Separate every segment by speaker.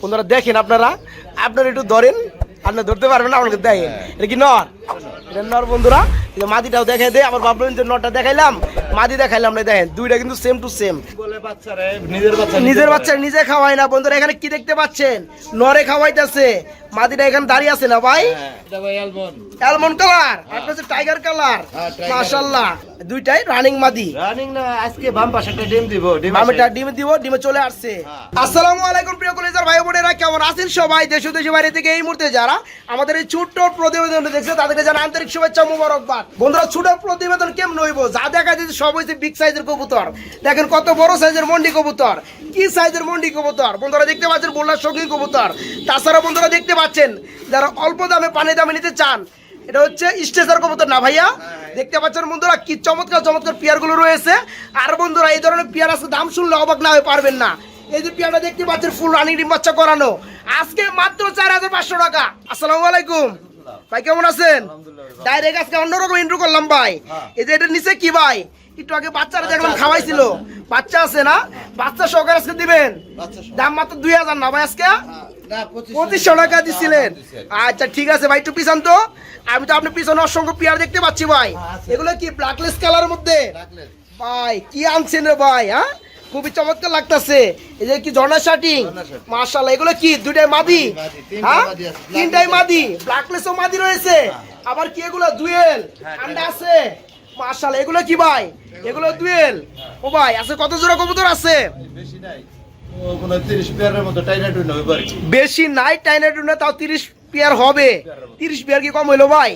Speaker 1: বন্ধুরা দেখেন আপনারা আপনারা একটু ধরেন, আপনি ধরতে পারবেন আমাকে দেখেন। এটা কি নর? এটা নর বন্ধুরা মাটিটাও দেখাই দেয় আমার ভাবলেন যে নরটা দেখাইলাম মাদি দেখাইলাম না দেখেন দুইটা কিন্তু সেম টু সেম
Speaker 2: নিজের বাচ্চা
Speaker 1: নিজে খাওয়ায় না। বন্ধুরা এখানে কি দেখতে পাচ্ছেন? নরে খাওয়াইতেছে। মাদিটা এখানে দাঁড়িয়ে আছে না ভাই?
Speaker 2: হ্যাঁ, অ্যালমন্ড
Speaker 1: অ্যালমন্ড কালার একটা হচ্ছে টাইগার কালার
Speaker 2: হ্যাঁ,
Speaker 1: মাশাআল্লাহ। দুইটাই রানিং মাদি।
Speaker 2: রানিং না আজকে বাম পাশে একটা ডিম দিব ডিম
Speaker 1: মামিটা ডিম দিব ডিমে চলে আসছে।
Speaker 2: হ্যাঁ।
Speaker 1: আসসালামু আলাইকুম প্রিয় কলেজার ভাই বোনেরা কেমন আছেন সবাই? দেশ ও দেশের বাইরে থেকে এই মুহূর্তে যারা আমাদের এই ছোট্ট প্রতিবেদন দেখছে তাদেরকে জানা আন্তরিক শুভেচ্ছা মুবারকবাদ। বন্ধুরা ছোট প্রতিবেদন কেমন হইব? যা দেখা যাচ্ছে সব হয়েছে বিগ সাইজের কবুতর। দেখেন কত বড় সাইজের মন্ডি কবুতর। কি সাইজের মন্ডি কবুতর? বন্ধুরা দেখতে পাচ্ছেন বোল্লার সঙ্গী কবুতর। তাছাড়া বন্ধুরা দেখতে পাচ্ছেন যারা অল্প দামে পানি দামে নিতে চান এটা হচ্ছে স্টেজার কবুতর না ভাইয়া? দেখতে পাচ্ছেন বন্ধুরা কি চমৎকার চমৎকার পেয়ারগুলো রয়েছে। আর বন্ধুরা এই ধরনের পেয়ার আজকে দাম শুনলে অবাক না হয়ে পারবেন না। এই যে পেয়ারটা দেখতে পাচ্ছেন ফুল রানিং ডিম বাচ্চা করানো। আজকে মাত্র চার হাজার পাঁচশো টাকা। আসসালামু আলাইকুম। ভাই কেমন আছেন? ডাইরেক্ট আজকে অন্যরকম ইন্ট্রো করলাম ভাই। এই যে এটা নিচে কি ভাই? একটু আগে বাচ্চারা দেখলাম খাওয়াইছিল। বাচ্চা আছে। না? বাচ্চা সহকারে আজকে দিবেন? দাম মাত্র দুই হাজার না ভাই আজকে? পঁচিশশো টাকা। দিছিলেন। আচ্ছা ঠিক আছে ভাই একটু পিছন তো। আমি তো আপনার পিছনে অসংখ্য পেয়ার দেখতে পাচ্ছি ভাই। এগুলো কি ব্ল্যাকলেস কালারের মধ্যে? ভাই কি আনছেন রে ভাই হ্যাঁ? খুবই চমৎকার লাগতাছে। এই যে কি ঝর্ণা শার্টিং। মাশাআল্লাহ এগুলো কি দুইটাই মাদি? হ্যাঁ। তিনটাই মাদি ব্ল্যাকলেসও মাদি রয়েছে। আবার কি এগুলো দুয়েল
Speaker 2: হ্যাঁ,
Speaker 1: আন্ডা আছে? মাশাআল্লাহ, এগুলো কি ভাই? এগুলো দুয়েল? ও ভাই, আছে কত জোড়া কবুতর আছে?
Speaker 2: বেশি নাই
Speaker 1: বেশি নাই তাও তিরিশ পেয়ার হবে। তিরিশ পেয়ার কি কম হইল ভাই?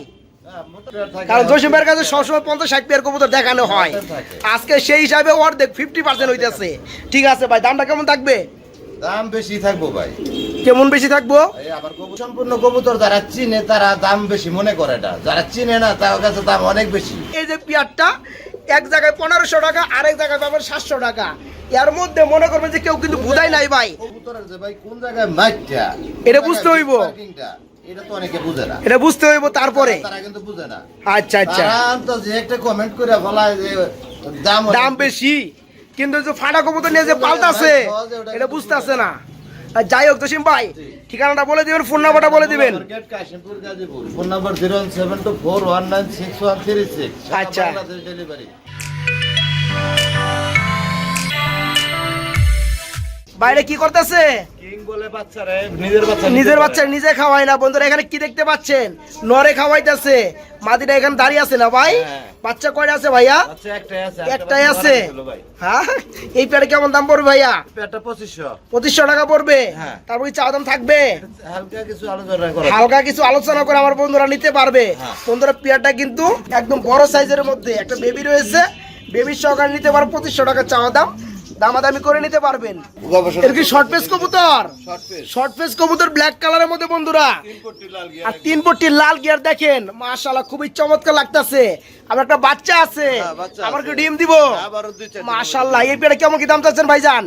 Speaker 1: কারণ জসিমের কাছে সবসময় পঞ্চাশ ষাট পেয়ার কবুতর দেখানো হয়। আজকে সেই হিসাবে অর্ধেক ফিফটি পার্সেন্ট হইতেছে। ঠিক আছে ভাই, দামটা কেমন থাকবে?
Speaker 2: দাম বেশি থাকব ভাই।
Speaker 1: কেমন বেশি থাকব?
Speaker 2: আবার সম্পূর্ণ কবুতর যারা চিনে তারা দাম বেশি মনে করে এটা। যারা চিনে না তার কাছে দাম অনেক বেশি।
Speaker 1: এই যে পেয়ারটা এক জায়গায় পনেরোশো টাকা আরেক জায়গায় পাবেন সাতশো টাকা। এর মধ্যে মনে করবেন যে কেউ কিন্তু বুঝাই নাই ভাই।
Speaker 2: কবুতরের যে ভাই কোন জায়গায় মাইটটা?
Speaker 1: এটা বুঝতে হইব।
Speaker 2: এটা তো অনেকে বুঝে না।
Speaker 1: এটা বুঝতে হইব তারপরে।
Speaker 2: তারা কিন্তু বুঝে না।
Speaker 1: আচ্ছা আচ্ছা।
Speaker 2: তো যে একটা কমেন্ট করে বলায় যে দাম
Speaker 1: দাম বেশি। কিন্তু যে ফাটা কবুতর নিয়ে যে পাল্টাছে এটা বুঝতেছে না। আর যাই হোক জসিম ভাই ঠিকানাটা বলে দিবেন ফোন নাম্বারটা বলে দিবেন।
Speaker 2: Phone number zero seven two four one nine six one three six.
Speaker 1: আচ্ছা।
Speaker 2: ডেলিভারি।
Speaker 1: বাইরে কি করতেছে?
Speaker 2: নিজের বাচ্চা
Speaker 1: নিজে খাওয়ায় না। বন্ধুরা এখানে কি দেখতে পাচ্ছেন? নরে খাওয়াইতেছে। মাদিটা এখানে দাঁড়িয়ে আছে না ভাই?
Speaker 2: হ্যাঁ।
Speaker 1: বাচ্চা কয়টা আছে ভাইয়া?
Speaker 2: একটাই আছে
Speaker 1: হ্যাঁ? এই পেয়ারে কেমন দাম পড়বে ভাইয়া?
Speaker 2: পঁচিশশো।
Speaker 1: টাকা পড়বে?
Speaker 2: হ্যাঁ।
Speaker 1: তারপর কি চাওয়া দাম থাকবে?
Speaker 2: হালকা কিছু আলোচনা করা
Speaker 1: আমার বন্ধুরা নিতে পারবে। বন্ধুরা পেয়ারটা কিন্তু একদম বড় সাইজের মধ্যে একটা বেবি রয়েছে। বেবির সহকারে নিতে পারো পঁচিশশো টাকা চাওয়া দাম। দামাদামি করে নিতে পারবেন। এর কি শর্ট পেস কবুতর? শর্ট পেস কবুতর ব্ল্যাক কালারের মধ্যে বন্ধুরা। আর তিন পট্টি লাল গিয়ার দেখেন মাশাআল্লাহ খুবই চমৎকার লাগতাছে। আমার একটা বাচ্চা আছে
Speaker 2: হ্যাঁ,
Speaker 1: আমার কি ডিম দিব।
Speaker 2: চারটে
Speaker 1: মাশাআল্লাহ এই কেমন কি দাম চাচ্ছেন ভাইজান?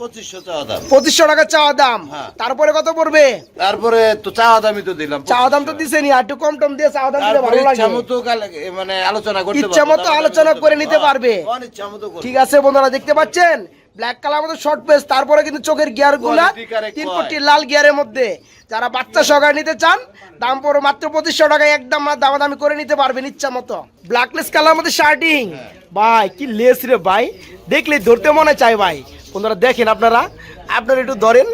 Speaker 2: পঁচিশশো চাওয়া দাম।
Speaker 1: পঁচিশশো টাকা চাওয়া দাম।
Speaker 2: হ্যাঁ।
Speaker 1: তারপরে কত পড়বে?
Speaker 2: তারপরে তো চাওয়া দামই তো দিলাম
Speaker 1: চাওয়া দাম তো দিছেনি আর একটু কম টম দিয়ে চাওয়া দাম দিলে ভালো লাগে।
Speaker 2: মানে আলোচনা করতে
Speaker 1: ইচ্ছা মতো আলোচনা করে নিতে পারবে।
Speaker 2: হ্যাঁ।
Speaker 1: ঠিক আছে বন্ধুরা দেখতে পাচ্ছেন? ব্ল্যাক কালার মধ্যে শর্ট পেস তারপরে কিন্তু চোখের গিয়ারগুলা
Speaker 2: Quality
Speaker 1: তিন
Speaker 2: হয়।
Speaker 1: কোটি লাল গিয়ারের মধ্যে। যারা বাচ্চা সহকারে নিতে চান দাম পড়ো মাত্র পঁচিশশো টাকায় একদম দামাদামি করে নিতে পারবেন ইচ্ছা মতো। ব্ল্যাকলেস কালার মধ্যে শার্টিং ভাই কি লেস রে ভাই। দেখলে ধরতে মনে চায় ভাই। বন্ধুরা দেখেন আপনারা। আপনারা একটু ধরেন।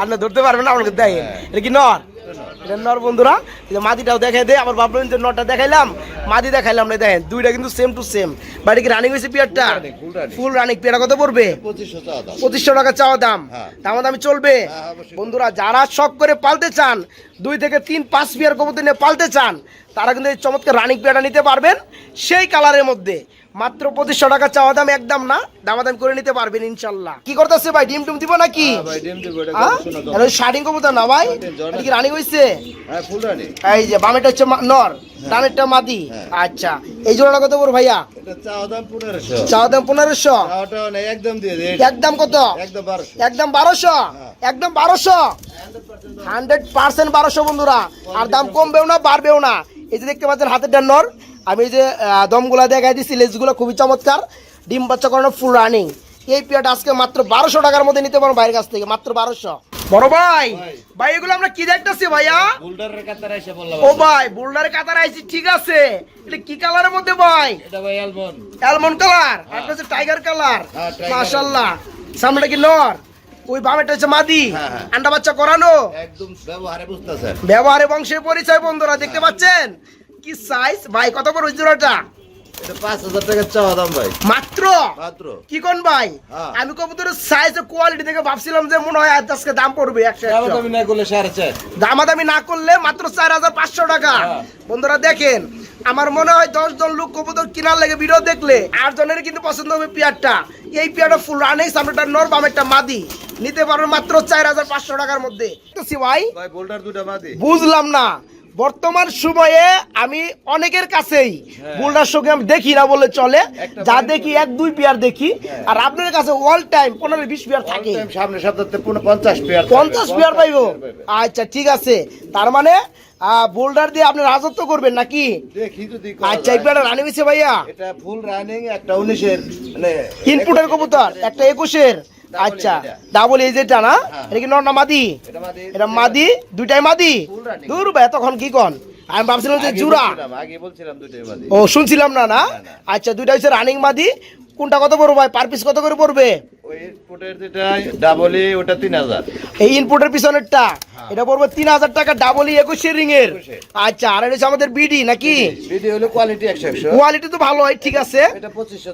Speaker 1: আপনি ধরতে পারবেন না আমাকে দেখেন। এটা কি নর? এটা নর বন্ধুরা যে মাদিটাও দেখাই দেয় আবার ভাবলেন যে নরটা দেখাইলাম। মাদি দেখাইলাম না দেখেন দুইটা কিন্তু সেম টু সেম বাড়ি কি রানিং হয়েছে পিয়ারটা। ফুল রানিং পিয়ারটা কত পড়বে?
Speaker 2: পঁচিশশো
Speaker 1: টাকা চাওয়া দাম।
Speaker 2: হ্যাঁ।
Speaker 1: দামা দামি চলবে?
Speaker 2: হ্যাঁ,
Speaker 1: বন্ধুরা যারা শখ করে পালতে চান দুই থেকে তিন পাঁচ পিয়ার কবুতর নিয়ে পালতে চান তারা কিন্তু এই চমৎকার রানিং পেয়ারটা নিতে পারবেন। সেই কালারের মধ্যে। মাত্র পঁচিশশো টাকা চাওয়া দাম একদম না দামাদাম করে নিতে পারবেন ইনশাল্লাহ। কি করতেছে ভাই? ডিম টুম দিব নাকি?
Speaker 2: হ্যাঁ
Speaker 1: হ্যাঁ। শার্টিং কবুতর না ভাই? কি রানিং হয়েছে
Speaker 2: হ্যাঁ।
Speaker 1: এই যে বামেটা হচ্ছে নর। ডানেরটা মাদি।
Speaker 2: হ্যাঁ।
Speaker 1: আচ্ছা এই জোড়াটা কত বড় ভাইয়া?
Speaker 2: চাওয়া দাম 1500
Speaker 1: চাওয়া দাম পনেরোশো?
Speaker 2: একদম
Speaker 1: কত?
Speaker 2: একদম
Speaker 1: বারোশো।
Speaker 2: হ্যাঁ।
Speaker 1: একদম বারোশো? হান্ড্রেড পার্সেন্ট বারোশো বন্ধুরা। আর দাম কমবেও না বাড়বেও না। এই যে দেখতে পাচ্ছেন হাতের ডান্নর আমি যে আহ, দমগুলা দেখাই দিচ্ছি লেজগুলো খুবই চমৎকার। ডিম বাচ্চা করানো ফুল রানিং এই পিয়াটা আজকে মাত্র বারোশো টাকার মধ্যে নিতে পারো বাইরের কাছ থেকে মাত্র বারোশো। বড় ভাই
Speaker 2: ভাই।
Speaker 1: এগুলো আমরা কি দেখতেছি ভাইয়া?
Speaker 2: বুলডারের কাতারে এসে বললাম
Speaker 1: ও ভাই বোল্ডারে কাতার আইছি ঠিক আছে। এটা কি কালারের মধ্যে ভাই?
Speaker 2: এটা ভাই অ্যালমন
Speaker 1: অ্যালমন্ড কালার?
Speaker 2: হ্যাঁ।
Speaker 1: একটা হচ্ছে টাইগার কালার।
Speaker 2: হ্যাঁ,
Speaker 1: মাশাআল্লাহ। সামনেটা কি নর? ওই বামেটা হচ্ছে মাদি।
Speaker 2: হ্যাঁ, হ্যাঁ।
Speaker 1: আন্ডা বাচ্চা করানো?
Speaker 2: একদম ব্যবহারে বুঝতেছেন।
Speaker 1: ব্যবহারে বংশের পরিচয় বন্ধুরা দেখতে পাচ্ছেন? কি সাইজ ভাই কত বড় জোড়াটা
Speaker 2: পাঁচ হাজার টাকা চাওয়া দাম ভাই।
Speaker 1: মাত্র?
Speaker 2: মাত্র।
Speaker 1: কি কোন ভাই?
Speaker 2: হ্যাঁ।
Speaker 1: আমি কবুতরের সাইজ কোয়ালিটি দেখে ভাবছিলাম যে মনে হয় আজকে দাম পড়বে একশো
Speaker 2: দাম না করলে সাড়ে চার।
Speaker 1: দামাদামি না করলে মাত্র চার হাজার পাঁচশো টাকা। বন্ধুরা দেখেন আমার মনে হয় দশ জন লোক কবুতর কেনার লেগে ভিডিও দেখলে আট জনের কিন্তু পছন্দ হবে পেয়ারটা। এই পেয়ারটা ফুল রানেই সামনেটা নর বামেরটা মাদি। নিতে পারবেন মাত্র চার হাজার পাঁচশো টাকার মধ্যে। ভাই বুঝলাম না। বর্তমান সময়ে আমি অনেকের কাছেই
Speaker 2: হ্যাঁ।
Speaker 1: বুলডার সঙ্গে আমি দেখি না বলে চলে। যা দেখি এক দুই পেয়ার দেখি।
Speaker 2: হ্যাঁ।
Speaker 1: আর আপনার কাছে অল টাইম পনেরো বিশ পেয়ার থাকে।
Speaker 2: সামনে সপ্তাহে পঞ্চাশ পেয়ার
Speaker 1: পঞ্চাশ পেয়ার পাইবো। আচ্ছা ঠিক আছে। তার মানে বোল্ডার দিয়ে আপনি রাজত্ব করবেন নাকি?
Speaker 2: দেখি যদি
Speaker 1: আচ্ছা এই
Speaker 2: যায়।
Speaker 1: পেয়ারটা হয়েছে ভাইয়া?
Speaker 2: এটা ফুল রানিং একটা উনিশের মানে
Speaker 1: ইনপুটের কবুতর একটা একুশের। আচ্ছা ডাবল এই যেটা না?
Speaker 2: হ্যাঁ।
Speaker 1: এটা কি নর না মাদি?
Speaker 2: এটা মাদি।
Speaker 1: দুইটাই মাদি? দূর ভাই তখন কি কন? আমি ভাবছিলাম যে জুরা। ও শুনছিলাম না না?
Speaker 2: না, না।
Speaker 1: আচ্ছা দুইটা হচ্ছে রানিং মাদি। কোনটা কত পড়বে ভাই? পার পিস কত করে পড়বে? এই ইনপুটের পিছনেরটা? এটা পড়বে তিন হাজার টাকা ডাবল একুশের রিং এর। আচ্ছা আর এটা আমাদের বিডি নাকি?
Speaker 2: কোয়ালিটি একশো একশো।
Speaker 1: তো ভালো হয় ঠিক আছে।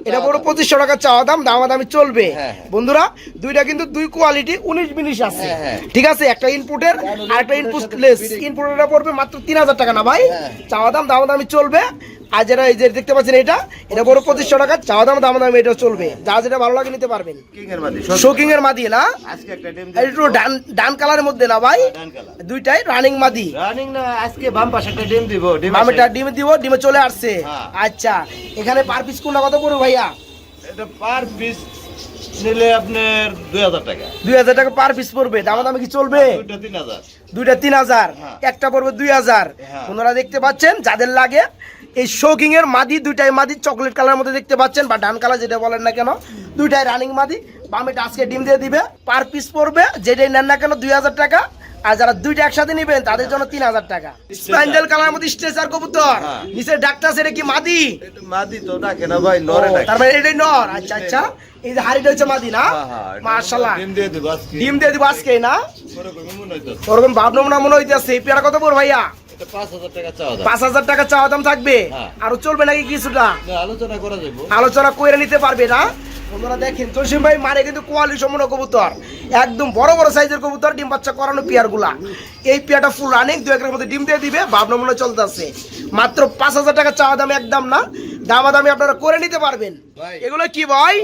Speaker 2: এটা
Speaker 1: পুরো পঁচিশশো টাকা চাওয়া দাম দামা দামি চলবে।
Speaker 2: হ্যাঁ, হ্যাঁ।
Speaker 1: বন্ধুরা দুইটা কিন্তু দুই কোয়ালিটি উনিশ বিনিশ আছে।
Speaker 2: হ্যাঁ, হ্যাঁ।
Speaker 1: ঠিক আছে একটা ইনপুটের আর একটা ইনপুট লেস
Speaker 2: বিডি।
Speaker 1: ইনপুটেরটা পড়বে মাত্র তিন হাজার টাকা না ভাই?
Speaker 2: হ্যাঁ।
Speaker 1: চাওয়া দাম দামা দামি চলবে। আর যেটা এই যে দেখতে পাচ্ছেন এটা এটা বড় পঁচিশশো। টাকা চাওয়া দাম দামা দামি এটা চলবে। যা যেটা ভালো লাগে নিতে পারবেন।
Speaker 2: এর মাদি
Speaker 1: শোকিং এর মাদি না?
Speaker 2: একটা
Speaker 1: ডান ডান কালারের মধ্যে না ভাই? দুইটাই রানিং মাদি।
Speaker 2: রানিং না আজকে বাম পাশে একটা ডিম দিব ডিম
Speaker 1: মামিটা ডিমে দিব ডিমে চলে আসছে।
Speaker 2: হ্যাঁ।
Speaker 1: আচ্ছা এখানে পার পিস কোনটা কত পড়বে ভাইয়া?
Speaker 2: এটা পার পিস নিলে আপনার দুই হাজার টাকা।
Speaker 1: দুই হাজার টাকা পার পিস পড়বে। দামা দামি কি চলবে?
Speaker 2: দুইটা তিন হাজার। হ্যাঁ।
Speaker 1: একটা পড়বে দুই হাজার।
Speaker 2: হ্যাঁ।
Speaker 1: আপনারা দেখতে পাচ্ছেন যাদের লাগে এই শোকিং এর মাদি দুইটাই মাদি চকলেট কালার মধ্যে দেখতে পাচ্ছেন বা ডান কালার যেটা বলেন না কেন দুইটাই রানিং মাদি। বামেটা আজকে ডিম দিয়ে দিবে পার পিস পড়বে যেটাই নেন না কেন দুই হাজার টাকা আর যারা দুইটা একসাথে নিবেন তাদের জন্য তিন হাজার টাকা। স্প্যান্ডেল কালার মধ্যে স্ট্রেচার কবুতর
Speaker 2: হ্যাঁ।
Speaker 1: নিচের ডাক্তার সেটা কি মাদি?
Speaker 2: মাদি তো ডাকে না ভাই নরে ডাকে
Speaker 1: তার মানে এটাই নর আচ্ছা আচ্ছা। এই যে হাড়িটা হচ্ছে মাদি না?
Speaker 2: হ্যাঁ, হ্যাঁ,
Speaker 1: মার্শাল্লাহ
Speaker 2: ডিম দিয়ে দিব আজকে।
Speaker 1: ডিম দিয়ে দিব আজকে না?
Speaker 2: মনে।
Speaker 1: ওরকম ভাবনা মনে হইতেছে। এই পেয়ারা কত পড় ভাইয়া।
Speaker 2: পাঁচ হাজার টাকা চাওয়া দাম।
Speaker 1: পাঁচ হাজার টাকা চাওয়া দাম থাকবে?
Speaker 2: হ্যাঁ।
Speaker 1: আরও চলবে নাকি কিছুটা?
Speaker 2: আলোচনা করা যাব
Speaker 1: আলোচনা করে নিতে পারবে না? তোমরা দেখেন জসিম ভাই মারে কিন্তু কোয়ালিটি সম্পূর্ণ কবুতর। একদম বড় বড় সাইজের কবুতর ডিম বাচ্চা করানো পেয়ারগুলা এই পেয়ারটা ফুল রানিং দু একের মধ্যে ডিম দিয়ে দিবে ভাবনা মনে চলতেছে। মাত্র পাঁচ হাজার টাকা চাওয়া দাম একদম না। দামা দামি আপনারা করে নিতে পারবেন। এগুলো কি ভাই?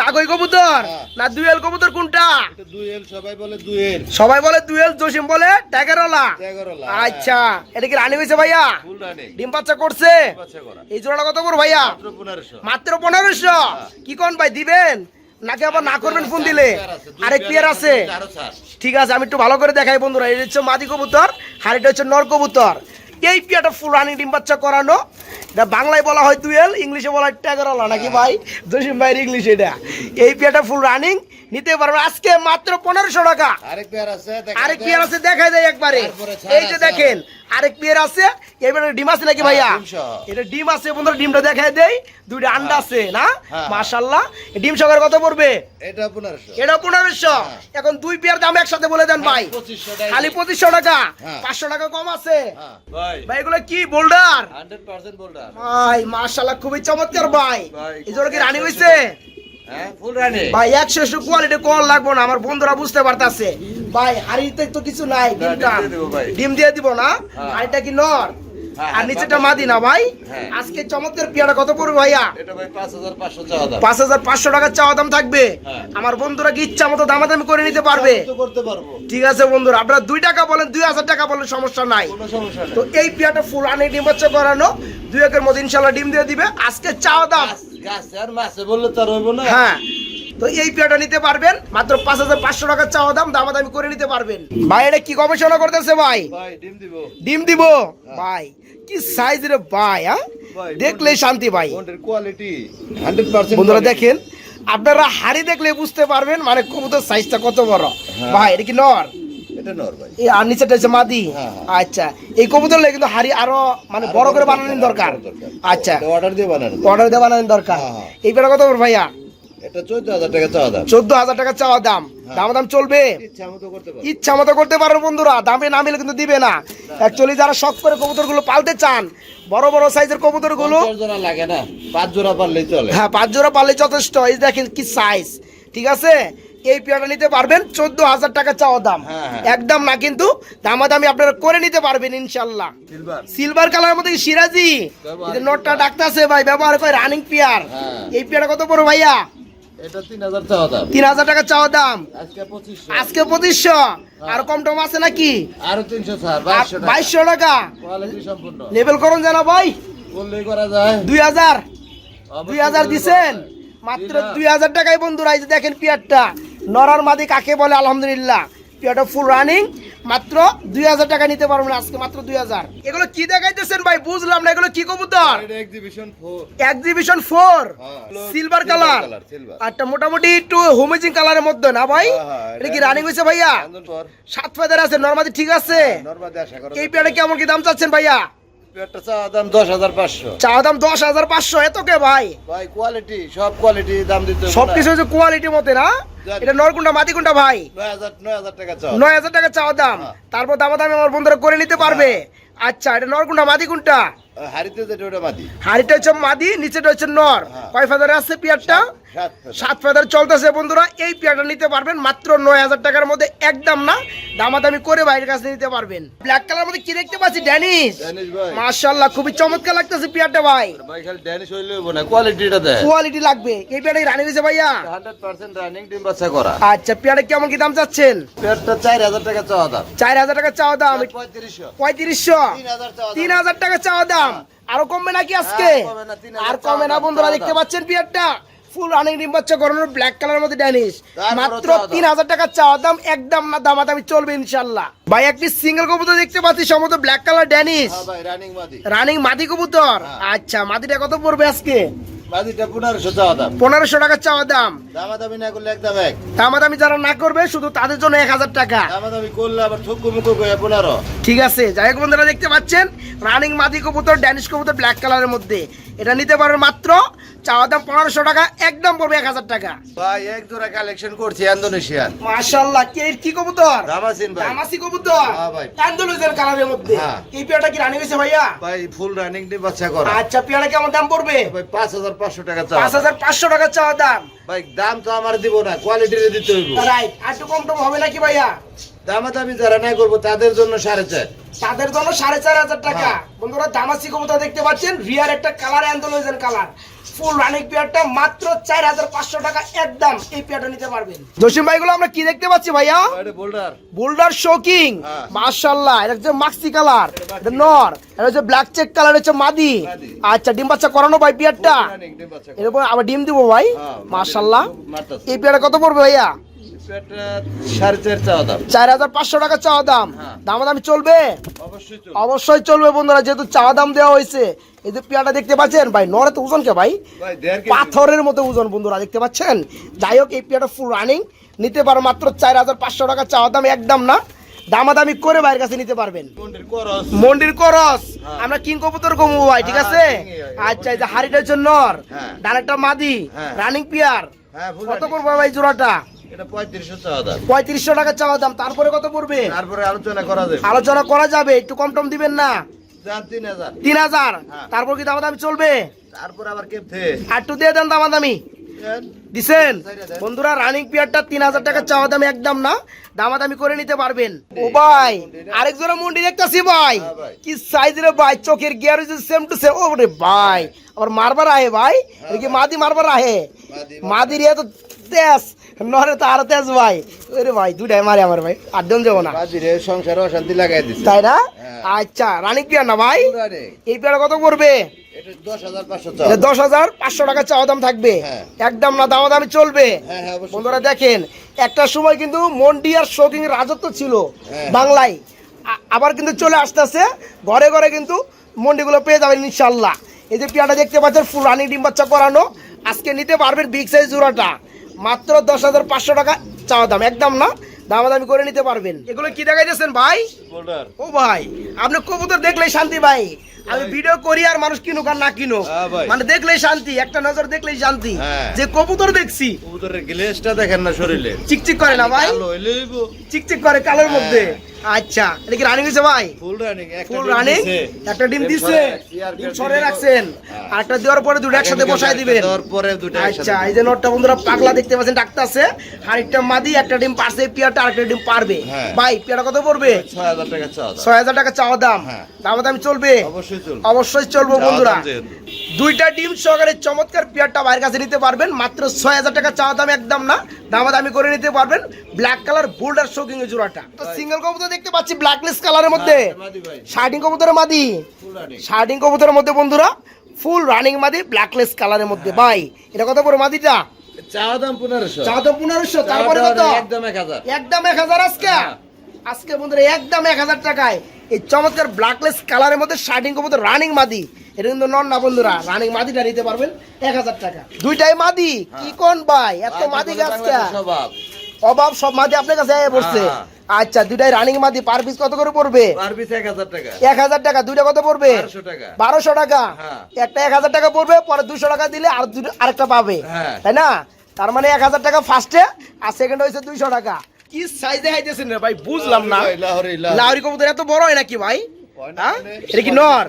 Speaker 1: টাকই কবুতর?
Speaker 2: হ্যাঁ।
Speaker 1: না দুয়েল কবুতর কোনটা?
Speaker 2: দুয়েল সবাই বলে দুয়েল।
Speaker 1: সবাই বলে দুয়েল জসিম বলে ট্যাগেরওয়ালা
Speaker 2: ট্যাগেরওয়ালা।
Speaker 1: আচ্ছা এটা কি রানি হয়েছে ভাইয়া? ডিম বাচ্চা করছে? এই জোড়াটা কত করে ভাইয়া?
Speaker 2: মাত্র পনেরোশো।
Speaker 1: কি কোন ভাই দিবেন? নাকি আবার না করবেন ফোন দিলে? আরেক পেয়ার আছে ঠিক আছে আমি একটু ভালো করে দেখাই বন্ধুরা। এটা হচ্ছে মাদি কবুতর আর এটা হচ্ছে নর কবুতর। এই পেয়ারটা ফুল রানিং ডিম বাচ্চা করানো। এটা বাংলায় বলা হয় দুয়েল ইংলিশে বলা হয় ট্যাগারওয়ালা নাকি ভাই? জসিম ভাইয়ের ইংলিশ এটা। এই পেয়ারটা ফুল রানিং নিতে পারবেন আজকে মাত্র পনেরোশো টাকা।
Speaker 2: আরেক পেয়ার আছে
Speaker 1: আরেক। পেয়ার আছে দেখাই দেয় একবারে। এই যে দেখেন আরেক পেয়ার আছে। এবারে ডিম আছে নাকি ভাইয়া?
Speaker 2: হ্যাঁ।
Speaker 1: এটা ডিম আছে বন্ধুরা ডিমটা দেখাই দেই। দুইটা আন্ডা আছে না?
Speaker 2: হ্যাঁ।
Speaker 1: মাশাল্লাহ ডিম সকার কত পড়বে?
Speaker 2: এটা পনেরোশো।
Speaker 1: এটা পনেরোশো।
Speaker 2: হ্যাঁ।
Speaker 1: এখন দুই পেয়ার দাম একসাথে বলে দেন ভাই। খালি পঁচিশশো টাকা।
Speaker 2: হ্যাঁ।
Speaker 1: পাঁচশো টাকা কম আছে।
Speaker 2: হ্যাঁ, ভাই।
Speaker 1: ভাই এগুলো কি বোল্ডার?
Speaker 2: Hundred percent boulder.
Speaker 1: ভাই মাশাল্লাহ খুবই চমৎকার ভাই।
Speaker 2: ভাই,
Speaker 1: এই জন্য কি রানি হয়েছে
Speaker 2: হ্যাঁ ফুল রানিং
Speaker 1: ভাই একশো একশো কোয়ালিটি কল লাগবো না আমার বন্ধুরা বুঝতে পারতাছে। ভাই হাড়িতে তো কিছু নাই ডিমটা
Speaker 2: ডিম দিয়ে
Speaker 1: ডিম দিয়ে দিব না?
Speaker 2: হ্যাঁ।
Speaker 1: হাড়িটা কি নর? আর
Speaker 2: হ্যাঁ,
Speaker 1: নিচেটা
Speaker 2: পাঁচ-
Speaker 1: মাদি না ভাই?
Speaker 2: হ্যাঁ।
Speaker 1: আজকে চমৎকার পেয়ারা কত পড়বে ভাইয়া?
Speaker 2: পাঁচ হাজার পাঁচশো
Speaker 1: টাকার চাওয়া দাম থাকবে।
Speaker 2: হ্যাঁ।
Speaker 1: আমার বন্ধুরা কি ইচ্ছা মতো দামাদামি করে নিতে পারবে?
Speaker 2: তো করতে পারব।
Speaker 1: ঠিক আছে বন্ধুরা আপনারা দুই টাকা বলেন দুই হাজার টাকা বলেন সমস্যা নাই।
Speaker 2: কোনো সমস্যা নেই।
Speaker 1: তো এই পেয়ারটা ফুল আনে ডিম বাচ্চা করানো দুই একের মধ্যে ইনশাল্লাহ ডিম দিয়ে দিবে। আজকে চাওয়া দাম।
Speaker 2: গাছ- মাছে বললে তো আর হইবো না।
Speaker 1: হ্যাঁ। তো এই পেয়ারটা নিতে পারবেন মাত্র পাঁচ হাজার পাঁচশো টাকার চাওয়া দাম দামাদামি করে নিতে পারবেন। ভাই এটা কি গবেষণা করতেছে ভাই?
Speaker 2: ডিম দিব।
Speaker 1: ভাই কি সাইজ রে ভাই হ্যাঁ?
Speaker 2: ভাই,
Speaker 1: দেখলেই শান্তি ভাই।
Speaker 2: কোয়ালিটি
Speaker 1: বন্ধুরা দেখেন আপনারা হাড়ি দেখলে বুঝতে পারবেন মানে কবুতর সাইজটা কত বড়।
Speaker 2: হ্যাঁ।
Speaker 1: ভাই এটা কি নর? আর নিচেটা হচ্ছে মাদি?
Speaker 2: হ্যাঁ, হ্যাঁ।
Speaker 1: আচ্ছা এই কবুতর কিন্তু হাড়ি আরও মানে বড় করে বানানোর দরকার আচ্ছা।
Speaker 2: অর্ডার দিয়ে বানানো
Speaker 1: অর্ডার দিয়ে বানানোর দরকার।
Speaker 2: হ্যাঁ, হ্যাঁ।
Speaker 1: এই কত ভাইয়া?
Speaker 2: এটা চোদ্দ হাজার টাকা চাওয়া দাম।
Speaker 1: চোদ্দ হাজার টাকা চাওয়া দাম। দাম দাম চলবে?
Speaker 2: ইচ্ছা মতো করতে পারো।
Speaker 1: ইচ্ছা মতো করতে পারো বন্ধুরা দামে না মিলে কিন্তু দিবে না। অ্যাকচুয়ালি যারা শখ করে কবুতর পালতে চান বড় বড় সাইজের কবুতর
Speaker 2: জোড়া লাগে না পাঁচ জোড়া পারলেই চলে।
Speaker 1: হ্যাঁ পাঁচ জোড়া পারলে যথেষ্ট। এই দেখেন কি সাইজ ঠিক আছে? এই পেয়ারটা নিতে পারবেন চোদ্দ হাজার টাকা চাওয়া দাম।
Speaker 2: হ্যাঁ, হ্যাঁ।
Speaker 1: একদম না কিন্তু দামাদামি আপনারা করে নিতে পারবেন ইনশাল্লাহ
Speaker 2: সিলভার
Speaker 1: সিলভার কালার মধ্যে সিরাজি? নটটা ডাকতেছে ভাই ব্যবহার করে রানিং পেয়ার
Speaker 2: হ্যাঁ।
Speaker 1: এই পেয়ারটা কত বড় ভাইয়া?
Speaker 2: এটা চাওয়া দাম।
Speaker 1: টাকা চাওয়া দাম।
Speaker 2: আজকে পঁচিশশো।
Speaker 1: আর কম টম আছে নাকি?
Speaker 2: আরও স্যার টাকা।
Speaker 1: বাইশশো
Speaker 2: কোয়ালিটি সম্পূর্ণ।
Speaker 1: লেবেল করুন জানা ভাই।
Speaker 2: বললেই করা যায়।
Speaker 1: দুই হাজার। দুই হাজার দিছেন? মাত্র টাকায় বন্ধুরা এই যে দেখেন পিয়ারটা। নরার মাদি কাকে বলে? আলহামদুলিল্লাহ। পিয়ারটা ফুল রানিং মাত্র দুই হাজার টাকা নিতে পারবেন আজকে মাত্র দুই হাজার। এগুলো কি দেখাইতেছেন ভাই? বুঝলাম না এগুলো কি কবুতর। Exhibition four. সিলভার কালার আটটা মোটামুটি একটু হোমেজিং কালারের মধ্যে না ভাই?
Speaker 2: হ্যাঁ, হ্যাঁ,
Speaker 1: এটা কি রানিং হয়েছে ভাইয়া? সাত ফেদার আছে নর্মাদি ঠিক আছে। এই প্যাডে কেমন কি দাম চাচ্ছেন ভাইয়া?
Speaker 2: পেয়ারটা চাওয়া দাম দশ হাজার পাঁচশো।
Speaker 1: চা দাম দশ হাজার পাঁচশো এত কে ভাই?
Speaker 2: ভাই কোয়ালিটি সব কোয়ালিটি দাম দিতে
Speaker 1: সব কিছু হচ্ছে না? এটা নরকুন্ডা মাটিকুন্ডা ভাই।
Speaker 2: নয় হাজার টাকা
Speaker 1: চাওয়া দাম।
Speaker 2: হ্যাঁ।
Speaker 1: তারপর দামা দামে আমার বন্ধুরা করে নিতে পারবে। আচ্ছা এটা নরকুন্ডা
Speaker 2: যেটা ওটা মাদি।
Speaker 1: হাড়িটা হচ্ছে মাদি নিচেটা হচ্ছে নর।
Speaker 2: হ্যাঁ।
Speaker 1: কয় ফেদারে আছে পিয়ারটা
Speaker 2: সাত ফেদার।
Speaker 1: চলতেছে বন্ধুরা এই পেয়ারটা নিতে পারবেন মাত্র নয় হাজার টাকার মধ্যে একদম না দামাদামি করে বাইরের কাছে নিতে পারবেন। ব্ল্যাক কালার মধ্যে কি দেখতে পাচ্ছি? ড্যানিশ। মাশাল্লাহ খুবই চমৎকার লাগতেছে পেয়ারটা ভাই।
Speaker 2: ভাই খালি ড্যানিশ হইলে হইবো না কোয়ালিটিটা দেয়
Speaker 1: কোয়ালিটি লাগবে। এই পেয়ারটা রানি হয়েছে ভাইয়া?
Speaker 2: হান্ড্রেড পার্সেন্ট রানিং ডিম বাচ্চা করা।
Speaker 1: আচ্ছা পেয়ারটা কেমন কি দাম চাচ্ছেন?
Speaker 2: পেয়ারটা চার হাজার টাকা চাওয়া দাম।
Speaker 1: চার হাজার টাকা চাওয়া দাম।
Speaker 2: পঁয়ত্রিশশো।
Speaker 1: পঁয়ত্রিশশো?
Speaker 2: তিন হাজার
Speaker 1: টাকা চাওয়া দাম। আরও কমবে নাকি আজকে?
Speaker 2: আর কমে না, 3000
Speaker 1: আর কমে না
Speaker 2: চাওয়া দাম,
Speaker 1: বন্ধুরা দেখতে পাচ্ছেন পিয়ারটা? ফুল রানিং ডিম বাচ্চা গরমের ব্ল্যাক কালার মধ্যে ড্যানিশ মাত্র তিন হাজার টাকা চাওয়া দাম একদম না দামাদামি চলবে ইনশাল্লাহ ভাই একটি সিঙ্গেল কবুতর দেখতে পাচ্ছি সম্ভবত ব্ল্যাক কালার ড্যানিশ
Speaker 2: রানিং মাদি
Speaker 1: কবুতর?
Speaker 2: হ্যাঁ।
Speaker 1: আচ্ছা মাদিটা কত পড়বে আজকে?
Speaker 2: পনেরোশো চাওয়া দাম।
Speaker 1: পনেরোশো টাকা চাওয়া দাম।
Speaker 2: দামাদামি না করলে একদম এক।
Speaker 1: দামাদামি যারা না করবে শুধু তাদের জন্য এক হাজার টাকা।
Speaker 2: দামাদামি করলে আবার থুকু মুকু করে পনেরো।
Speaker 1: ঠিক আছে যাই হোক বন্ধুরা দেখতে পাচ্ছেন রানিং মাদি কবুতর ড্যানিশ কবুতর ব্ল্যাক কালারের মধ্যে। এটা নিতে পারবেন মাত্র চাওয়া দাম পনেরোশো টাকা একদম পড়বে এক হাজার টাকা।
Speaker 2: ভাই এক জোড়া কালেকশন করছি ইন্দোনেশিয়ান
Speaker 1: মাশাআল্লাহ কে কি কবুতর?
Speaker 2: রামাসিন ভাই।
Speaker 1: দামাসি কবুতর?
Speaker 2: হ্যাঁ ভাই।
Speaker 1: অ্যান্ডালুজের কালারের মধ্যে।
Speaker 2: হ্যাঁ।
Speaker 1: এই পেয়ারটা কি রানিং হয়েছে ভাইয়া?
Speaker 2: ভাই ফুল রানিং বাচ্চা করা।
Speaker 1: আচ্ছা পেয়ারটা কেমন দাম পড়বে?
Speaker 2: ভাই পাঁচ হাজার পাঁচশো টাকা চা
Speaker 1: পাঁচ। হাজার পাঁচশো টাকা চা দাম
Speaker 2: ভাই দাম তো আমার দিব না কোয়ালিটি দিতে হইব
Speaker 1: রাইট আর একটু কম টম হবে নাকি ভাইয়া
Speaker 2: দামাদামি যারা নাই করব তাদের জন্য সাড়ে চার।
Speaker 1: তাদের জন্য সাড়ে চার হাজার টাকা।
Speaker 2: হ্যাঁ।
Speaker 1: বন্ধুরা দামাসি কবুতর দেখতে পাচ্ছেন? রিয়ার একটা কালার অ্যান্ডালুজের কালার ফুল রানিং পেয়ারটা মাত্র চার হাজার পাঁচশো টাকা একদম এই পেয়ারটা নিতে পারবেন। জসিম ভাইগুলো আমরা কি দেখতে পাচ্ছি ভাইয়া?
Speaker 2: বোল্ডার
Speaker 1: বোল্ডার শোকিং। মাশাআল্লাহ এটা হচ্ছে মাক্সি কালার এটা নর। এটা হচ্ছে ব্ল্যাক চেক কালার হচ্ছে মাদি। আচ্ছা ডিম বাচ্চা করানো ভাই পিয়ারটা। এরপর আবার ডিম দিব ভাই?
Speaker 2: হ্যাঁ,
Speaker 1: মাশাআল্লাহ।
Speaker 2: মারতাছে।
Speaker 1: এই পেয়ারটা কত পড়বে ভাইয়া?
Speaker 2: চার
Speaker 1: হাজার পাঁচশো টাকা চাওয়া দাম
Speaker 2: হ্যাঁ।
Speaker 1: চলবে
Speaker 2: অবশ্যই চলবে।
Speaker 1: বন্ধুরা যেহেতু চাওয়া দাম দেওয়া হয়েছে এই যে দেখতে পাচ্ছেন ভাই নরে তো ওজন কে ভাই। পাথরের মতো ওজন বন্ধুরা দেখতে পাচ্ছেন যাই হোক এই পেয়ারটা ফুল রানিং নিতে পারো মাত্র চার হাজার পাঁচশো টাকা চাওয়া দাম একদম না দামাদামি করে বাইরের কাছে নিতে পারবেন। মন্ডির করস
Speaker 2: হ্যাঁ।
Speaker 1: আমরা কিং কবুতর কমু ভাই ঠিক আছে
Speaker 2: হ্যাঁ, হয়।
Speaker 1: আচ্ছা এই যে হাড়িটা হচ্ছে নর। ডানেরটা মাদি। রানিং পিয়ার কত। পড়বে ভাই জোড়াটা
Speaker 2: এটা পঁয়ত্রিশশো চাওয়া দাম।
Speaker 1: পঁয়ত্রিশশো টাকা চাওয়া দাম। তারপরে কত পড়বে?
Speaker 2: তারপরে আলোচনা করা যাবে।
Speaker 1: আলোচনা করা যাবে। একটু কম টম দিবেন না।
Speaker 2: তিন হাজার। হ্যাঁ।
Speaker 1: তারপর কি দামাদামি চলবে?
Speaker 2: তারপর আবার
Speaker 1: আর একটু দিয়ে দেন দামাদামি। দিছেন? বন্ধুরা রানিং পিয়ারটা তিন হাজার টাকা চাওয়া দাম একদম না। দামাদামি করে নিতে পারবেন। ও ভাই আরেক জোড়া মুন্ডি দেখতেছি ভাই।
Speaker 2: হ্যাঁ
Speaker 1: কি সাইজ রে ভাই চোখের গিয়ার সেম টু সেম ও রে ভাই আবার মারবার আহে ভাই। এদিকে মাদি মারবার আহে।
Speaker 2: মাদি,
Speaker 1: মাদি। রে তো তেজ। নরে তো আরও তেজ ভাই। ওরে ভাই দুটাই মারে আমার ভাই আটজন যাব না।
Speaker 2: সংসারে অশান্তি লাগাই দিছে।
Speaker 1: তাই না?
Speaker 2: হ্যাঁ।
Speaker 1: আচ্ছা রানিং পিয়ার না ভাই? এই পিয়ারটা কত
Speaker 2: এটা দশ হাজার পাঁচশো
Speaker 1: টাকা চাওয়া দাম থাকবে।
Speaker 2: হ্যাঁ।
Speaker 1: একদম না দামা দামি চলবে।
Speaker 2: হ্যাঁ
Speaker 1: বন্ধুরা দেখেন একটা সময় কিন্তু মন্ডি আর শোকিং রাজত্ব ছিল। বাংলায়। আবার কিন্তু চলে আসতেছে। ঘরে ঘরে কিন্তু মন্ডিগুলো পেয়ে যাবেন ইনশাল্লাহ। এই যে পেয়াটা দেখতে পাচ্ছেন ফুল রানিং ডিম বাচ্চা করানো। আজকে নিতে পারবেন বিগ সাইজ জোড়াটা। মাত্র দশ হাজার পাঁচশো টাকা চাওয়া দাম। একদম না? দামাদামি করে নিতে পারবেন। এগুলো কি দেখাইতেছেন ভাই? ও ভাই আপনি কবুতর দেখলেই শান্তি ভাই। আমি ভিডিও করি আর মানুষ কিনুক আর না কিনুক।
Speaker 2: হ্যাঁ
Speaker 1: মানে দেখলেই শান্তি একটা নজর দেখলেই শান্তি।
Speaker 2: হ্যাঁ।
Speaker 1: যে কবুতর দেখছি
Speaker 2: কবুতরের গ্লেসটা দেখেন না শরীরে।
Speaker 1: চিকচিক করে না ভাই। চিকচিক করে কালোর মধ্যে। আচ্ছা এটা কি রানিং হয়েছে ভাই
Speaker 2: ফুল রানিং একটা
Speaker 1: ফুল রানিং। একটা ডিম দিছে ডিম সরে রাখছেন
Speaker 2: হ্যাঁ।
Speaker 1: আর একটা দেওয়ার পরে দুটো একসাথে বসাই দিবেন
Speaker 2: দেওয়ার পরে দুটো
Speaker 1: আচ্ছা এই যে নটটা বন্ধুরা পাগলা দেখতে পাচ্ছেন ডাক্তার আছে আর একটা মাদি একটা ডিম পারছে পিয়াটা আর একটা ডিম পারবে
Speaker 2: হ্যাঁ।
Speaker 1: ভাই পিয়াটা কত পড়বে
Speaker 2: ছয় হাজার টাকা চাওয়া দাম।
Speaker 1: ছয় হাজার টাকা চাওয়া দাম
Speaker 2: হ্যাঁ।
Speaker 1: দাম দামি চলবে
Speaker 2: অবশ্যই চলবে।
Speaker 1: অবশ্যই চলবো বন্ধুরা
Speaker 2: দাম।
Speaker 1: দুইটা ডিম সহকারে চমৎকার পেয়ারটা বাইরের কাছে নিতে পারবেন। মাত্র ছয় হাজার টাকা চাওয়া দাম একদম না দামাদামি করে নিতে পারবেন। ব্ল্যাক কালার বোল্ডার শোকিং এর জোড়াটা। তো সিঙ্গেল কবুতর দেখতে পাচ্ছি ব্ল্যাকলেস কালারের মধ্যে।
Speaker 2: হ্যাঁ,
Speaker 1: শার্টিং কবুতরের মাদি।
Speaker 2: ফুল
Speaker 1: শার্টিং কবুতরের মধ্যে বন্ধুরা ফুল রানিং মাদি ব্ল্যাকলেস কালারের মধ্যে। ভাই এটা কত পড়ে মাদিটা?
Speaker 2: চাওয়া দাম পনেরোশো।
Speaker 1: চা তো পনেরোশো তারপরে কত?
Speaker 2: একদম এক হাজার।
Speaker 1: একদম এক হাজার আজকে?
Speaker 2: হ্যাঁ।
Speaker 1: আজকে বন্ধুরা একদম এক হাজার টাকায় এই চমৎকার ব্ল্যাকলেস কালারের মধ্যে শার্টিং কবুতর রানিং মাদি। এটা কিন্তু নন না বন্ধুরা রানিং মাদিটা নিতে পারবেন এক হাজার টাকা। দুইটাই মাদি কি কোন ভাই? এত মাদি গাছ
Speaker 2: বাংলাদেশ স্বভাব।
Speaker 1: অভাব সব মাদি আপনার কাছে আয়া পড়ছে।
Speaker 2: হ্যাঁ।
Speaker 1: আচ্ছা দুইটাই রানিং মাদি পার পিস কত করে পড়বে?
Speaker 2: পার পিস এক হাজার টাকা।
Speaker 1: এক হাজার টাকা দুইটা কত পড়বে?
Speaker 2: বারোশো টাকা। হ্যাঁ।
Speaker 1: একটা এক হাজার টাকা পড়বে পরে দুশো টাকা দিলে আর দুটো আরেকটা পাবে।
Speaker 2: হ্যাঁ।
Speaker 1: তাই না? তার মানে এক হাজার টাকা ফার্স্টে আর সেকেন্ড হয়েছে দুইশো টাকা। কি সাইজে হাইতেছেন রে ভাই? বুঝলাম না।
Speaker 2: লাহরি।
Speaker 1: কবুতর এত বড় হয় নাকি ভাই?
Speaker 2: হয়? মানে
Speaker 1: এটা কি নর?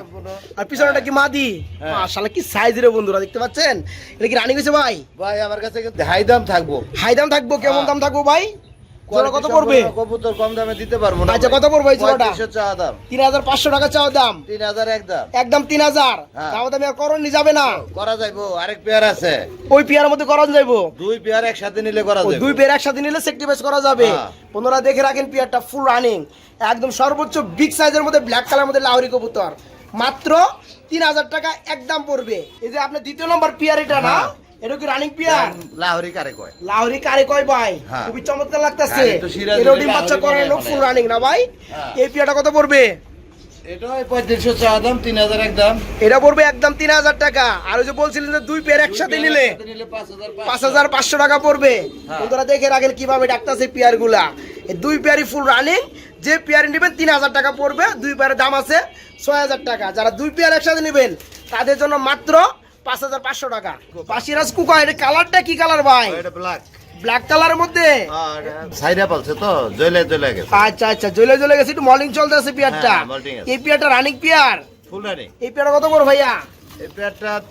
Speaker 1: আর পিছনটা কি মাদি?
Speaker 2: হ্যাঁ।
Speaker 1: মাশাআল্লাহ কি সাইজ রে বন্ধুরা দেখতে পাচ্ছেন? এটা কি রানিং হয়েছে ভাই?
Speaker 2: ভাই আমার কাছে হাই দাম থাকব।
Speaker 1: হাই দাম থাকব? কেমন
Speaker 2: হ্যাঁ।
Speaker 1: দাম থাকব ভাই? জোড়া কত পড়বে?
Speaker 2: কবুতর কম দামে দিতে পারব না
Speaker 1: আচ্ছা, কত পড়বে এই জোড়াটা?
Speaker 2: 3500 দাম।
Speaker 1: তিন হাজার পাঁচশো টাকা চাও দাম।
Speaker 2: তিন হাজার
Speaker 1: একদম তিন হাজার?
Speaker 2: হ্যাঁ।
Speaker 1: তাও দামি আর করণি যাবে না।
Speaker 2: করা যাইবো আরেক পেয়ার আছে।
Speaker 1: ওই পিয়ার মধ্যে করণ যাইবো।
Speaker 2: দুই পেয়ার একসাথে নিলে করা যাবে
Speaker 1: দুই পেয়ার একসাথে নিলে সেক্টিভাইজ করা যাবে।
Speaker 2: হ্যাঁ।
Speaker 1: দেখে রাখেন পিয়ারটা ফুল রানিং একদম সর্বোচ্চ বিগ সাইজের মধ্যে ব্ল্যাক কালার মধ্যে লাউরি কবুতর। মাত্র তিন হাজার টাকা একদম পড়বে। এই যে আপনার দ্বিতীয় নম্বর পিয়ার এটা না?
Speaker 2: হ্যাঁ।
Speaker 1: এটা কি রানিং পিয়ার
Speaker 2: লাহোরি কারে কয়?
Speaker 1: কারে কয় ভাই?
Speaker 2: হ্যাঁ।
Speaker 1: খুবই চমৎকার লাগতেছে।
Speaker 2: দিলে
Speaker 1: ডিম বাচ্চা
Speaker 2: মনে
Speaker 1: লোক ফুল রানিং না ভাই?
Speaker 2: হ্যাঁ।
Speaker 1: এই পিয়ারটা কত পড়বে?
Speaker 2: এটা পঁয়ত্রিশশো চাওয়া দাম তিন হাজার এক
Speaker 1: এটা পড়বে একদম তিন হাজার টাকা। আর ওই যে বলছিলেন যে দুই পেয়ার একসাথে নিলে
Speaker 2: পাঁচ হাজার
Speaker 1: পাঁচশো। টাকা পড়বে।
Speaker 2: হ্যাঁ।
Speaker 1: বন্ধুরা দেখে রাখেন কীভাবে ডাকতেছে পেয়ারগুলা। দুই পেয়ারই ফুল রানিং যে পেয়ার নেবেন তিন হাজার টাকা পড়বে। দুই পেয়ারের দাম আছে ছয় হাজার টাকা। যারা দুই পেয়ার একসাথে নেবেন তাদের জন্য মাত্র পাঁচ হাজার পাঁচশো টাকা। পাশিরাজ কুকা এটা কালারটা কি কালার ভাই?
Speaker 2: এটা ব্ল্যাক
Speaker 1: ব্ল্যাক কালারের মধ্যে?
Speaker 2: সাইডা পালছে তো জলে জলে গেছে।
Speaker 1: আচ্ছা আচ্ছা জ্বলে জ্বলে গেছে একটু মলিং চলতে আছে পেয়ারটা।
Speaker 2: হ্যাঁ।
Speaker 1: এই পেয়ারটা রানিং পেয়ার
Speaker 2: ফুল রানিং
Speaker 1: এই পেয়ারটা কত বড় ভাইয়া?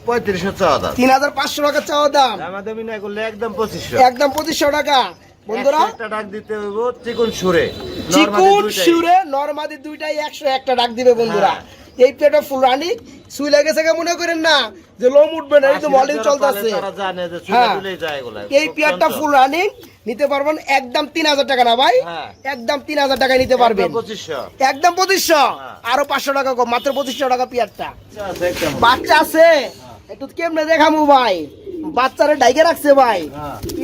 Speaker 2: পঁয়ত্রিশশো চাওয়া দাম।
Speaker 1: তিন হাজার পাঁচশো টাকা চাওয়া দাম।
Speaker 2: দামাদামি না করলে একদম পঁচিশশো।
Speaker 1: একদম পঁচিশশো টাকা। বন্ধুরা
Speaker 2: একশো একটা ডাক দিতে হইব চিকুন সুরে।
Speaker 1: চিকুন সুরে নরমাদি দুইটাই একশো একটা ডাক দিবে বন্ধুরা।
Speaker 2: হ্যাঁ।
Speaker 1: এই পেটা ফুল রানি সুই লেগেছে মনে করেন না? যে লোম উঠবে না এই তো মলিং চলতেছে।
Speaker 2: তারা জানে যে
Speaker 1: হ্যাঁ। এই পেয়ারটা ফুল রানিং নিতে পারবেন একদম তিন হাজার টাকা না ভাই?
Speaker 2: হ্যাঁ।
Speaker 1: একদম তিন হাজার টাকায় নিতে পারবেন। একদম পঁচিশশো?
Speaker 2: হ্যাঁ।
Speaker 1: আরও পাঁচশো টাকা কম মাত্র পঁচিশশো টাকা পেয়ারটা। বাচ্চা আছে একটু কেমনে দেখামু ভাই? বাচ্চারে ডাইকে রাখছে ভাই।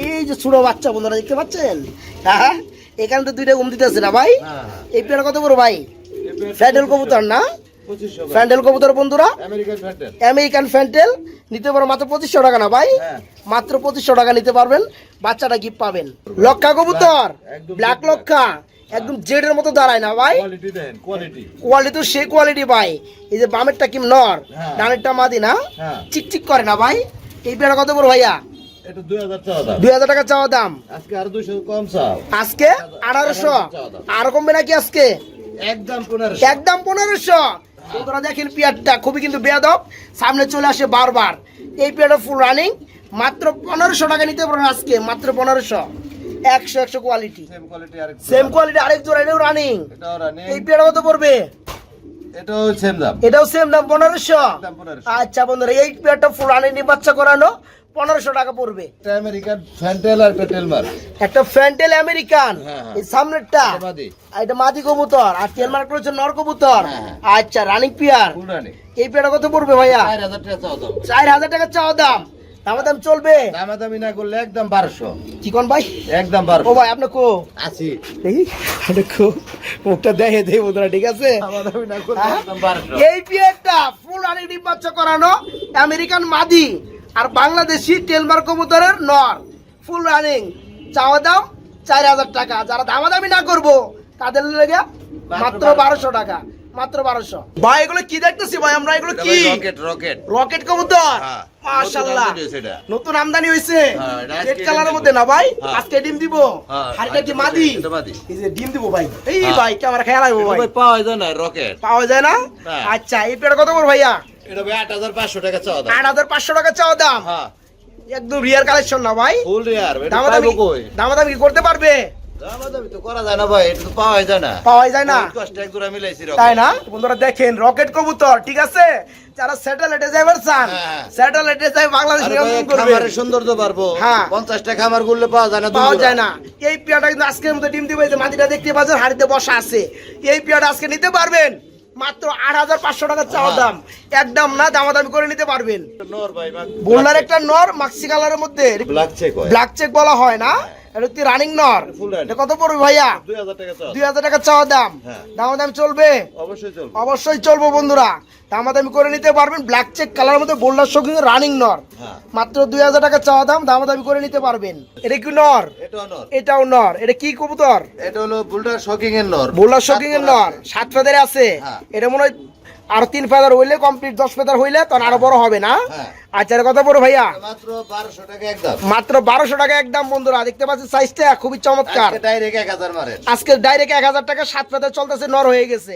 Speaker 1: এই যে ছোট বাচ্চা বন্ধুরা দেখতে পাচ্ছেন? হ্যাঁ এখানে তো দুইটা ঘুম দিতেছে না ভাই? এই পেয়ার কত বড় ভাই? ফ্যান্ডেল কবুতর না। ফ্যান্ডেল কবুতর বন্ধুরা?
Speaker 2: আমেরিকান ফ্যান্টেল
Speaker 1: নিতে পারো মাত্র পঁচিশশো টাকা না ভাই?
Speaker 2: হ্যাঁ।
Speaker 1: মাত্র পঁচিশশো টাকা নিতে পারবেন। বাচ্চাটা গিফট পাবেন। লক্ষা কবুতর। ব্ল্যাক লক্ষা। একদম জেডের মতো দাঁড়ায় না ভাই?
Speaker 2: কোয়ালিটি
Speaker 1: তো সেই কোয়ালিটি ভাই। এই যে বামেরটা কি নর?
Speaker 2: হ্যাঁ।
Speaker 1: ডানেরটা মাদি না?
Speaker 2: হ্যাঁ।
Speaker 1: চিকচিক করে না ভাই? এই পেয়ারা কত বড় ভাইয়া?
Speaker 2: দুই হাজার
Speaker 1: টাকা চাওয়া দাম।
Speaker 2: আজকে আর দুইশো কম চাও।
Speaker 1: আজকে? আঠারোশো? আর কমবে নাকি আজকে?
Speaker 2: একদম পনেরোশো।
Speaker 1: একদম পনেরোশো। তোমরা দেখেন পিয়ারটা খুবই কিন্তু বেয়াদব। সামনে চলে আসে বারবার। এই পিয়ারটা ফুল রানিং মাত্র পনেরোশো টাকা নিতে পারেন আজকে মাত্র পনেরোশো। একশো একশো কোয়ালিটি
Speaker 2: সেম কোয়ালিটি আরেক
Speaker 1: সেম কোয়ালিটি আরেক জোড়া এটাও রানিং এই পিয়ারটা কত পড়বে?
Speaker 2: এটাও সেম দাম।
Speaker 1: এটাও সেম দাম পনেরোশো। আচ্ছা বন্ধুরা এই পিয়ারটা ফুল রানিং বাচ্চা করানো। পনেরোশো টাকা পড়বে।
Speaker 2: আমেরিকান ফ্যান্টেল আর পেটেল মার
Speaker 1: একটা ফ্যান্টেল আমেরিকান।
Speaker 2: হ্যাঁ, হ্যাঁ।
Speaker 1: এই সামনেরটা।
Speaker 2: এটা মাদি।
Speaker 1: কবুতর। আর তেল মার্ক রয়েছে নর কবুতর।
Speaker 2: হ্যাঁ।
Speaker 1: আচ্ছা রানিং পিয়ার। এই কত পড়বে ভাইয়া?
Speaker 2: চার হাজার টাকা
Speaker 1: চাওয়া দাম। দামা। দাম চলবে।
Speaker 2: না করলে একদম বারোশো।
Speaker 1: কি কোন ভাই?
Speaker 2: একদম
Speaker 1: ও ভাই আপনি কো? দেখি মুখটা দেখে দেই বন্ধুরা ঠিক আছে?
Speaker 2: দামাদামি না করলে? একদম বারোশো।
Speaker 1: এই পিয়ারটা ফুল করানো আমেরিকান মাদি। আর বাংলাদেশি টেলমার কবুতরের নর। ফুল রানিং চাওয়া দাম চার হাজার টাকা। যারা দামাদামি না করব তাদের লেগে মাত্র বারোশো। টাকা। মাত্র বারোশো। ভাই এগুলো কি দেখতেছি ভাই? আমরা এগুলো কি?
Speaker 2: Rocket rocket.
Speaker 1: রকেট কবুতর?
Speaker 2: হ্যাঁ,
Speaker 1: মাশাআল্লাহ।
Speaker 2: নতুন আমদানি হয়েছে। হ্যাঁ,
Speaker 1: রেড
Speaker 2: ডিম
Speaker 1: কালারের মধ্যে না ভাই?
Speaker 2: হ্যাঁ।
Speaker 1: আজকে ডিম দিব।
Speaker 2: হ্যাঁ,
Speaker 1: হাড়িটা কি মাদি? এই যে ডিম দিব ভাই। এই
Speaker 2: হ্যাঁ।
Speaker 1: ভাই ক্যামেরা খেয়াল আইবো ভাই?
Speaker 2: পাওয়া যায় না রকেট।
Speaker 1: পাওয়া যায় না?
Speaker 2: হ্যাঁ।
Speaker 1: আচ্ছা এই পেয়ার কত করে ভাইয়া?
Speaker 2: এটা ভাই আট হাজার পাঁচশো টাকা চাওয়া দাম।
Speaker 1: আট হাজার পাঁচশো টাকা চাওয়া দাম?
Speaker 2: হ্যাঁ।
Speaker 1: একদম রিয়ার কালেকশন না ভাই?
Speaker 2: ফুল রেয়ার
Speaker 1: দামাদামি
Speaker 2: কই?
Speaker 1: দামাদামি কি করতে পারবে?
Speaker 2: রকেট
Speaker 1: কবুতর ঠিক আছে? যারা স্যাটেলাইটে যাইবার চান
Speaker 2: হ্যাঁ।
Speaker 1: স্যাটেলাইটে যাই বাংলাদেশ নিয়ন্ত্রণ করবে।
Speaker 2: খামারের সৌন্দর্য পারব
Speaker 1: হ্যাঁ।
Speaker 2: খামার করলে পাওয়া যায় না
Speaker 1: পাওয়া যায় না। এই পিয়াটা কিন্তু আজকের মধ্যে ডিম দিবে এই যে মাটিটা দেখতে পাচ্ছেন হাড়িতে বসা আছে। এই পিয়াটা আজকে নিতে পারবেন? মাত্র আট হাজার পাঁচশো টাকার চাওয়া
Speaker 2: হ্যাঁ।
Speaker 1: দাম। একদম না দামাদামি করে নিতে পারবেন।
Speaker 2: নর
Speaker 1: একটা নর মাক্সি কালারের মধ্যে।
Speaker 2: ব্ল্যাক
Speaker 1: ব্ল্যাক চেক বলা হয় না। এটা হচ্ছে রানিং নর এটা কত পড়বে ভাইয়া?
Speaker 2: দুই হাজার টাকা চাওয়া
Speaker 1: দুই হাজার দাম।
Speaker 2: হ্যাঁ।
Speaker 1: চলবে?
Speaker 2: অবশ্যই চলবো।
Speaker 1: বন্ধুরা। দামাদামি করে নিতে পারবেন ব্ল্যাক চেক কালার মধ্যে বোল্ডার শোকিং রানিং নর
Speaker 2: হ্যাঁ।
Speaker 1: মাত্র দুই হাজার টাকা চাওয়া দাম দামাদামি করে নিতে পারবেন। এটা কি নর
Speaker 2: এটাও নর
Speaker 1: এটা কি কবুতর?
Speaker 2: এটা হলো বুলটার শকিং এর নর
Speaker 1: বোল্ডার শোকিং এর নর সাত ফেদারে আছে।
Speaker 2: হ্যাঁ।
Speaker 1: এটা মনে হয় আরও তিন ফেদার হইলে কমপ্লিট দশ ফেদার হইলে তখন আরও বড় হবে না?
Speaker 2: হ্যাঁ।
Speaker 1: আচ্ছা কথা কত বড় ভাইয়া?
Speaker 2: মাত্র বারোশো টাকা একদম।
Speaker 1: মাত্র বারোশো টাকা একদম বন্ধুরা। দেখতে পাচ্ছি সাইজটা খুবই চমৎকার। আজকে ডাইরেক্ট এক হাজার টাকা সাত ফেদার চলতেছে নর হয়ে গেছে।